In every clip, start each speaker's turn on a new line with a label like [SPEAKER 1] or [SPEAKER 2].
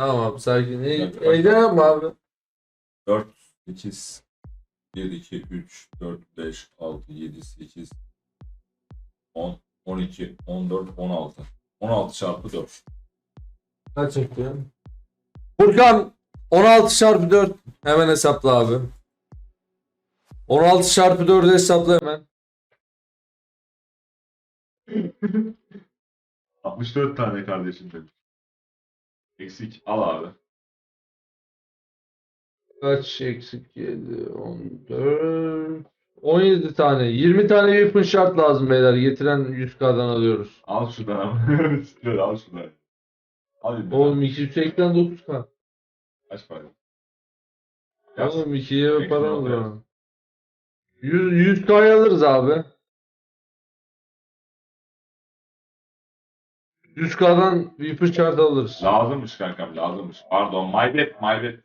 [SPEAKER 1] Tamam abi sakin. E, heyecan yapma abi.
[SPEAKER 2] 4, 8, 1, 2, 3, 4, 5, 6, 7, 8, 10, 12, 14, 16. 16 çarpı 4.
[SPEAKER 1] Kaç yapıyor? Furkan 16 çarpı 4. Hemen hesapla abi. 16 çarpı 4'ü hesapla hemen.
[SPEAKER 2] 64 tane kardeşim demiş. Eksik. Al abi.
[SPEAKER 1] Kaç eksik 7, 14, 17 tane. 20 tane weapon şart lazım beyler. Getiren 100k'dan alıyoruz.
[SPEAKER 2] Al şuradan abi. Şöyle al şuradan. Al bir
[SPEAKER 1] Oğlum 289k.
[SPEAKER 2] Kaç para? Yaz.
[SPEAKER 1] Oğlum 2'ye
[SPEAKER 2] Eksik
[SPEAKER 1] para mı? 100, 100k'ya alırız abi. 100k'dan weapon şart alırız.
[SPEAKER 2] Lazımmış kankam lazımmış. Pardon my bad my bad.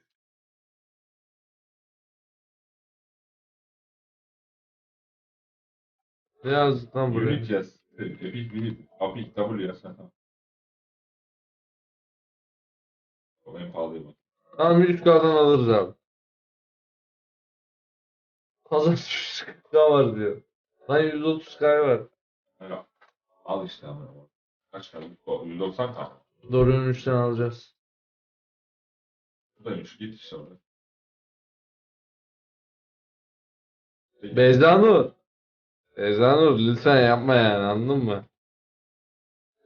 [SPEAKER 1] Ne yazdık lan buraya?
[SPEAKER 2] Unit yaz. Epic Unit. Epic W yaz. O en bak.
[SPEAKER 1] Tamam 100k'dan alırız abi. Hazır 100k var diyor. Lan 130k var.
[SPEAKER 2] Al işte ama. Kaç? O 190 tane.
[SPEAKER 1] Doğru 3'ten alacağız.
[SPEAKER 2] Buradaymış. Git işte oraya. Peki.
[SPEAKER 1] Beyzanur. Beyzanur lütfen yapma yani anladın mı?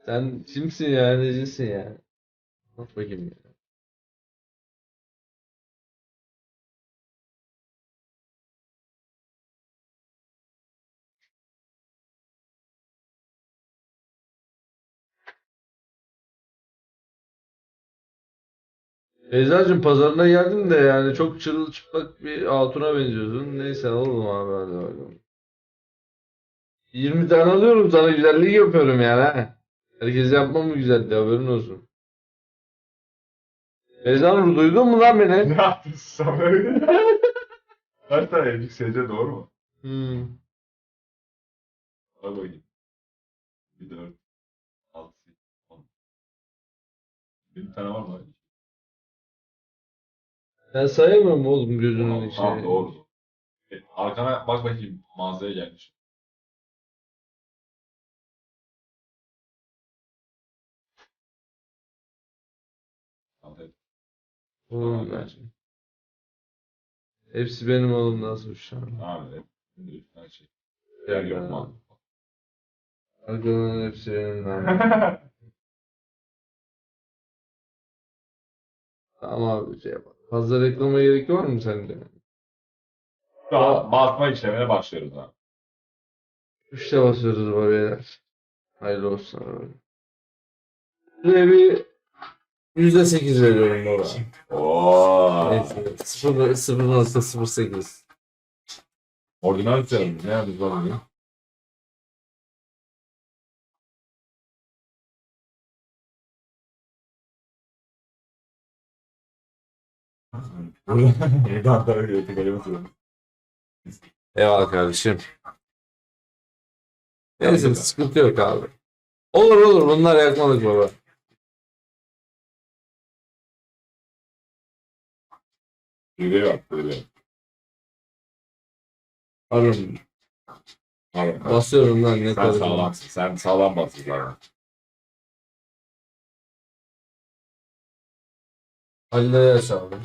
[SPEAKER 1] Sen kimsin ya necisin ya? Bak bakayım ya. Beyzacığım pazarına geldin de yani çok çırılçıplak bir hatuna benziyorsun. Neyse alalım abi hadi bakalım. 20 tane alıyorum sana güzellik yapıyorum yani ha. Herkes yapmam mı güzelliği haberin olsun. Beyzanur duydun mu lan beni?
[SPEAKER 2] Ne yaptın sen böyle? Kaç tane evlilik SC doğru mu?
[SPEAKER 1] Hmm.
[SPEAKER 2] Al bakayım. Bir dört. Altı. On. Bir tane var mı?
[SPEAKER 1] Ben sayamıyorum oğlum gözünün
[SPEAKER 2] Tamam,
[SPEAKER 1] içine.
[SPEAKER 2] tamam doğru. E, arkana bak bakayım mağazaya gelmiş. Tamam, evet.
[SPEAKER 1] Oğlum ben. Hepsi benim oğlum nasıl şu an?
[SPEAKER 2] Tamam, evet. Şimdi tane şey. Yer yok mu?
[SPEAKER 1] Arkadan hepsi benim lan. Tamam abi şey yapalım. Fazla reklama gerek var mı sende?
[SPEAKER 2] Daha basma işlemine başlıyoruz abi.
[SPEAKER 1] Üçte basıyoruz bu beyler. Hayırlı olsun abi. Şuraya bir yüzde sekiz veriyorum baba.
[SPEAKER 2] Oo.
[SPEAKER 1] Neyse. Sıfır, sıfır nokta sıfır sekiz.
[SPEAKER 2] Ordinal serum. Ne yapıyoruz lan bugün? Buradan da öyle yapıyor.
[SPEAKER 1] Eyvallah kardeşim. Neyse sıkıntı yok abi. Olur olur bunlar yakmalık baba.
[SPEAKER 2] Video yap, video.
[SPEAKER 1] Arım.
[SPEAKER 2] Abi,
[SPEAKER 1] Basıyorum lan ne
[SPEAKER 2] sen
[SPEAKER 1] kadar.
[SPEAKER 2] sağlamsın. Sen sağlam basın.
[SPEAKER 1] Ali dayı aç abi.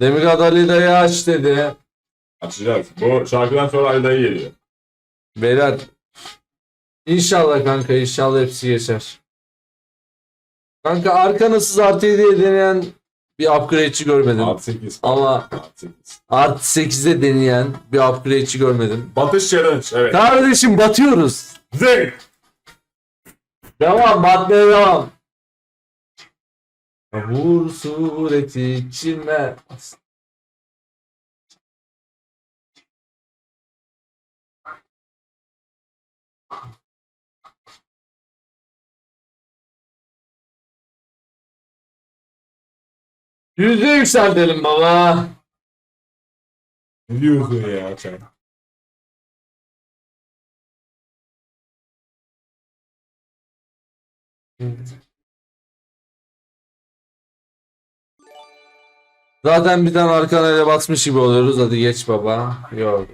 [SPEAKER 1] Demir Ali dayı aç dedi.
[SPEAKER 2] Açacağız. Bu şarkıdan sonra Ali dayı geliyor.
[SPEAKER 1] Beyler. İnşallah kanka inşallah hepsi geçer. Kanka arkanasız artı 7'ye deneyen bir upgrade'çi görmedim.
[SPEAKER 2] Artı 8.
[SPEAKER 1] Ama
[SPEAKER 2] Artı 8.
[SPEAKER 1] artı 8'e deneyen bir upgrade'çi görmedim.
[SPEAKER 2] Batış challenge. Evet.
[SPEAKER 1] Kardeşim batıyoruz.
[SPEAKER 2] Zing.
[SPEAKER 1] Devam batmaya devam. Vur sureti içime. Yüzde yükseltelim baba.
[SPEAKER 2] Ne diyorsun ya sen?
[SPEAKER 1] Zaten bir tane arkana ele basmış gibi oluyoruz. Hadi geç baba. Yok.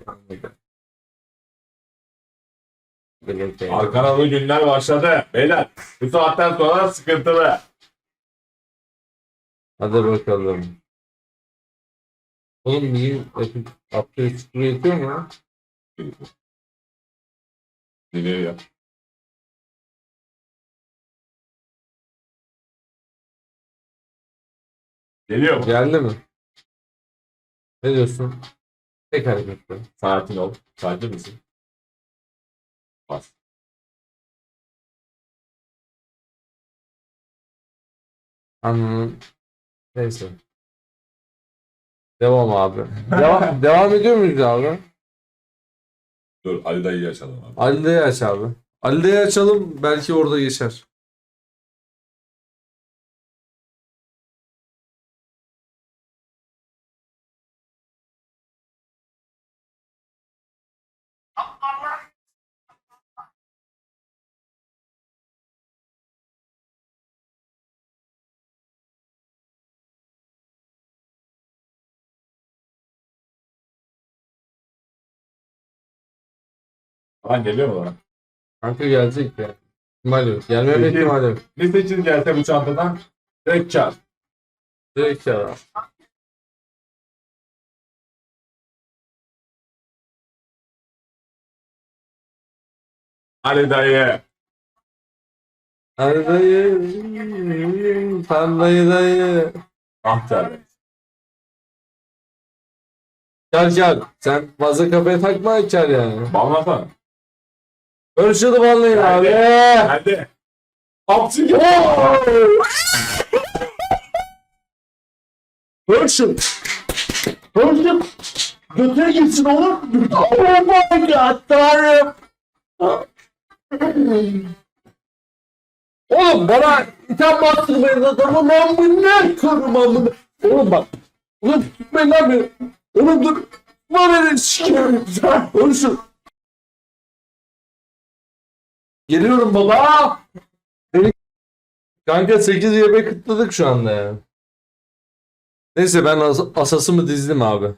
[SPEAKER 2] Arkanalı günler başladı. Beyler bu saatten sonra sıkıntılı.
[SPEAKER 1] Hadi bakalım. Oğlum bizim Epic update yetiyor mu? lan?
[SPEAKER 2] Deniyor ya. Geliyor mu?
[SPEAKER 1] Geldi mi? Ne diyorsun? Tek hareketle.
[SPEAKER 2] Sakin ol. Sakin misin? Bas.
[SPEAKER 1] Anladım. Neyse. Devam abi. Devam, devam ediyor muyuz abi?
[SPEAKER 2] Dur Ali dayıyı açalım abi.
[SPEAKER 1] Ali'yi aç abi. Ali'yi açalım belki orada geçer.
[SPEAKER 2] Lan geliyor mu bana?
[SPEAKER 1] Kanka gelecek ya. İhtimal yok. Gelmeme
[SPEAKER 2] Peki.
[SPEAKER 1] ihtimal yok.
[SPEAKER 2] Ne seçin gelse bu çantadan? Direkt çal.
[SPEAKER 1] Direkt ya.
[SPEAKER 2] Ali dayı.
[SPEAKER 1] Ali dayı. Sen dayı.
[SPEAKER 2] Ah tabi.
[SPEAKER 1] Gel gel. Sen fazla kafaya takma içer yani.
[SPEAKER 2] Bağlasana.
[SPEAKER 1] Ölçüldü vallahi abi.
[SPEAKER 2] Hadi. Hapsi gel.
[SPEAKER 1] Hırşın. Hırşın. Götüne gitsin oğlum. Oh my god tanrım. Oğlum bana itham bastırmayın adamı lan bu ne kırım amına. Oğlum bak. Oğlum tutmayın lan beni. Oğlum dur. Bana beni sikerim. Hırşın. Geliyorum baba. Kanka 8 yemek kıtladık şu anda ya. Neyse ben as asasımı dizdim abi.